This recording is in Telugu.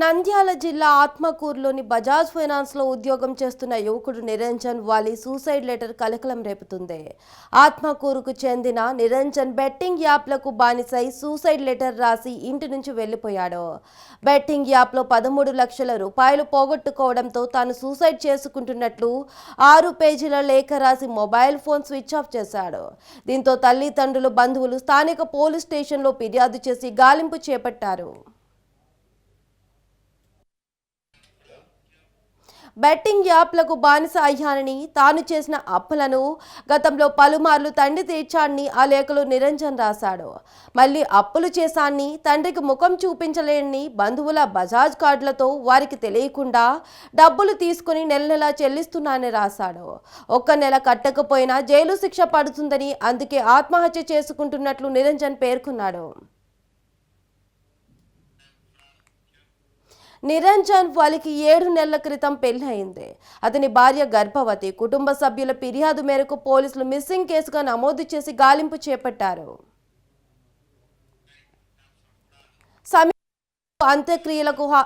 నంద్యాల జిల్లా ఆత్మకూరులోని బజాజ్ ఫైనాన్స్లో ఉద్యోగం చేస్తున్న యువకుడు నిరంజన్ వాలి సూసైడ్ లెటర్ కలకలం రేపుతుంది. ఆత్మకూరుకు చెందిన నిరంజన్ బెట్టింగ్ యాప్లకు బానిసై సూసైడ్ లెటర్ రాసి ఇంటి నుంచి వెళ్ళిపోయాడు బెట్టింగ్ యాప్లో పదమూడు లక్షల రూపాయలు పోగొట్టుకోవడంతో తాను సూసైడ్ చేసుకుంటున్నట్లు ఆరు పేజీల లేఖ రాసి మొబైల్ ఫోన్ స్విచ్ ఆఫ్ చేశాడు. దీంతో తల్లిదండ్రులు బంధువులు స్థానిక పోలీస్ స్టేషన్లో ఫిర్యాదు చేసి గాలింపు చేపట్టారు. బెట్టింగ్ యాప్లకు బానిస అయ్యానని తాను చేసిన అప్పులను గతంలో పలుమార్లు తండ్రి తీర్చాన్ని ఆ లేఖలో నిరంజన్ రాశాడు. మళ్ళీ అప్పులు చేశాన్ని తండ్రికి ముఖం చూపించలేని బంధువుల బజాజ్ కార్డులతో వారికి తెలియకుండా డబ్బులు తీసుకుని నెల నెలా చెల్లిస్తున్నానని రాశాడు. ఒక్క నెల కట్టకపోయినా జైలు శిక్ష పడుతుందని అందుకే ఆత్మహత్య చేసుకుంటున్నట్లు నిరంజన్ పేర్కొన్నాడు. నిరంజన్ వాళ్ళకి ఏడు నెలల క్రితం పెళ్ళయింది. అతని భార్య గర్భవతి కుటుంబ సభ్యుల ఫిర్యాదు మేరకు పోలీసులు మిస్సింగ్ కేసుగా నమోదు చేసి గాలింపు చేపట్టారు. సమీప అంత్యక్రియలకు హా-